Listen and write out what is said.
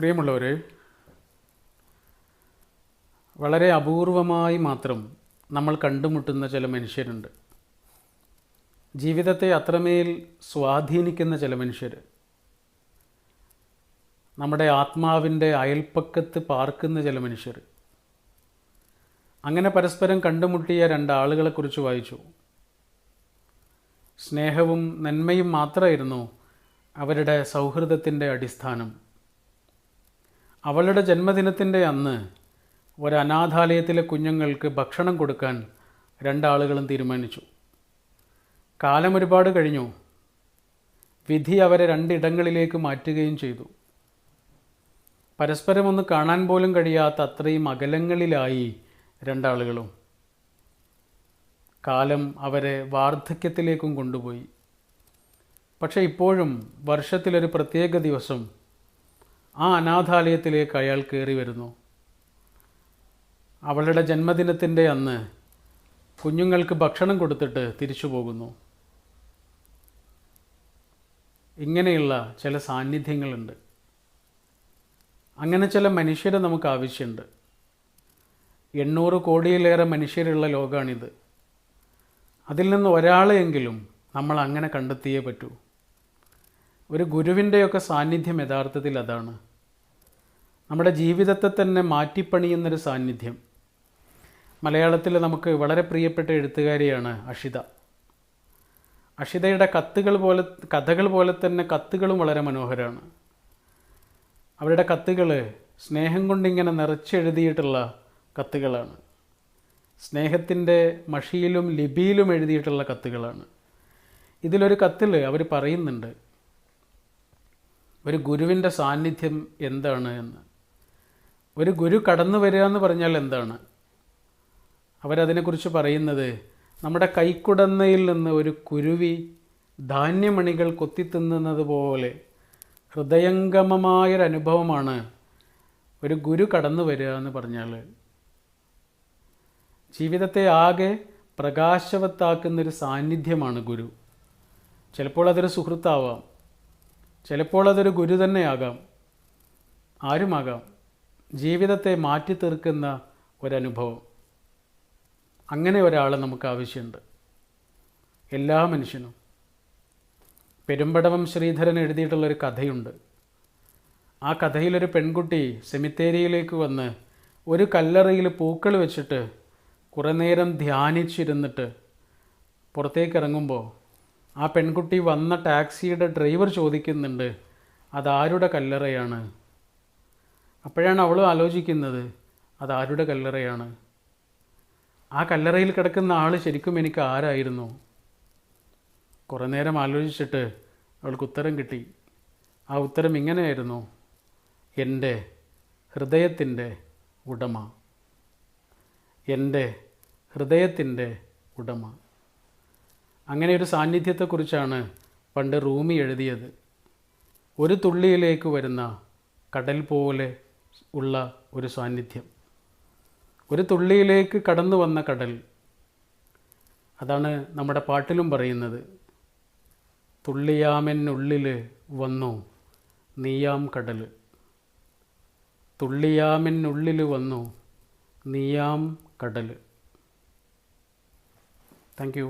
പ്രിയമുള്ളവരെ വളരെ അപൂർവമായി മാത്രം നമ്മൾ കണ്ടുമുട്ടുന്ന ചില മനുഷ്യരുണ്ട്. ജീവിതത്തെ അത്രമേൽ സ്വാധീനിക്കുന്ന ചില മനുഷ്യർ നമ്മുടെ ആത്മാവിന്റെ അയൽപ്പക്കത്ത് പാർക്കുന്ന ചില മനുഷ്യർ അങ്ങനെ പരസ്പരം കണ്ടുമുട്ടിയ രണ്ടാളുകളെക്കുറിച്ച് വായിച്ചു. സ്നേഹവും നന്മയും മാത്രമായിരുന്നു അവരുടെ സൗഹൃദത്തിന്റെ അടിസ്ഥാനം. അവളുടെ ജന്മദിനത്തിന്റെ അന്ന് ഒരു അനാഥാലയത്തിലെ കുഞ്ഞുങ്ങൾക്ക് ഭക്ഷണം കൊടുക്കാൻ രണ്ടാളുകളും തീരുമാനിച്ചു. കാലം ഒരുപാട് കഴിഞ്ഞു. വിധി അവരെ രണ്ടിടങ്ങളിലേക്ക് മാറ്റുകയും ചെയ്തു. പരസ്പരം ഒന്ന് കാണാൻ പോലും കഴിയാത്ത അത്രയും അകലങ്ങളിലായി രണ്ടാളുകളും. കാലം അവരെ വാർദ്ധക്യത്തിലേക്കും കൊണ്ടുപോയി. പക്ഷേ ഇപ്പോഴും വർഷത്തിലൊരു പ്രത്യേക ദിവസം ആ അനാഥാലയത്തിലേക്ക് അയാൾ കയറി വരുന്നു. അവളുടെ ജന്മദിനത്തിന്റെ അന്ന് കുഞ്ഞുങ്ങൾക്ക് ഭക്ഷണം കൊടുത്തിട്ട് തിരിച്ചു പോകുന്നു. ഇങ്ങനെയുള്ള ചില സാന്നിധ്യങ്ങളുണ്ട്. അങ്ങനെ ചില മനുഷ്യരെ നമുക്ക് ആവശ്യമുണ്ട്. എണ്ണൂറ് കോടിയിലേറെ മനുഷ്യരുള്ള ലോകമാണിത് അതിൽ നിന്ന് ഒരാളെയെങ്കിലും നമ്മൾ അങ്ങനെ കണ്ടെത്തിയേ പറ്റൂ. ഒരു ഗുരുവിന്റെയൊക്കെ സാന്നിധ്യം യഥാർത്ഥത്തിൽ അതാണ്. നമ്മുടെ ജീവിതത്തെ തന്നെ മാറ്റിപ്പണിയുന്നൊരു സാന്നിധ്യം. മലയാളത്തിൽ നമുക്ക് വളരെ പ്രിയപ്പെട്ട എഴുത്തുകാരിയാണ് അഷിത. അഷിതയുടെ കത്തുകൾ പോലെ കഥകൾ പോലെ തന്നെ കത്തുകളും വളരെ മനോഹരമാണ് അവരുടെ കത്തുകൾ സ്നേഹം കൊണ്ടിങ്ങനെ നിറച്ചെഴുതിയിട്ടുള്ള കത്തുകളാണ്. സ്നേഹത്തിന്റെ മഷിയിലും ലിപിയിലും എഴുതിയിട്ടുള്ള കത്തുകളാണ്. ഇതിലൊരു കത്തിൽ അവർ പറയുന്നുണ്ട് ഒരു ഗുരുവിന്റെ സാന്നിധ്യം എന്താണ് എന്ന്. ഒരു ഗുരു കടന്നു വരിക എന്ന് പറഞ്ഞാൽ എന്താണ്? അവരതിനെക്കുറിച്ച് പറയുന്നത് നമ്മുടെ കൈക്കുടന്നയിൽ നിന്ന് ഒരു കുരുവി ധാന്യമണികൾ കൊത്തിത്തിന്നുന്നത് പോലെ ഹൃദയംഗമമായൊരനുഭവമാണ് ഒരു ഗുരു കടന്നു വരിക എന്ന് പറഞ്ഞാൽ. ജീവിതത്തെ ആകെ പ്രകാശവത്താക്കുന്നൊരു സാന്നിധ്യമാണ് ഗുരു. ചിലപ്പോൾ അതൊരു സുഹൃത്താവാം. ചിലപ്പോൾ അതൊരു ഗുരു തന്നെയാകാം. ആരുമാകാം? ജീവിതത്തെ മാറ്റി തീർക്കുന്ന ഒരനുഭവം. അങ്ങനെ ഒരാളെ നമുക്ക് ആവശ്യമുണ്ട്. എല്ലാ മനുഷ്യനും. പെരുമ്പടവം ശ്രീധരൻ എഴുതിയിട്ടുള്ളൊരു കഥയുണ്ട്. ആ കഥയിലൊരു പെൺകുട്ടി സെമിത്തേരിയിലേക്ക് വന്ന് ഒരു കല്ലറയിൽ പൂക്കൾ വെച്ചിട്ട് കുറേ നേരം ധ്യാനിച്ചിരുന്നിട്ട് പുറത്തേക്ക് ഇറങ്ങുമ്പോൾ ആ പെൺകുട്ടി വന്ന ടാക്സിയുടെ ഡ്രൈവർ ചോദിക്കുന്നുണ്ട് അതാരുടെ കല്ലറയാണ്? അപ്പോഴാണ് അവൾ ആലോചിക്കുന്നത് അതാരുടെ കല്ലറയാണ്? ആ കല്ലറയിൽ കിടക്കുന്ന ആൾ ശരിക്കും എനിക്ക് ആരായിരുന്നു? കുറേ നേരം ആലോചിച്ചിട്ട് അവൾക്ക് ഉത്തരം കിട്ടി. ആ ഉത്തരം ഇങ്ങനെയായിരുന്നു എന്റെ ഹൃദയത്തിന്റെ ഉടമ. എന്റെ ഹൃദയത്തിന്റെ ഉടമ. അങ്ങനെ ഒരു സാന്നിധ്യത്തെക്കുറിച്ചാണ് പണ്ട് റൂമി എഴുതിയത്. ഒരു തുള്ളിയിലേക്ക് വരുന്ന കടൽ പോലെ ഉള്ള ഒരു സാന്നിധ്യം. ഒരു തുള്ളിയിലേക്ക് കടന്നു വന്ന കടൽ. അതാണ് നമ്മുടെ പാട്ടിലും പറയുന്നത്. തുള്ളിയാമെന്നുള്ളിൽ വന്നു നീയാം കടൽ തുള്ളിയാമെന്നുള്ളിൽ വന്നു നീയാം കടൽ താങ്ക് യു.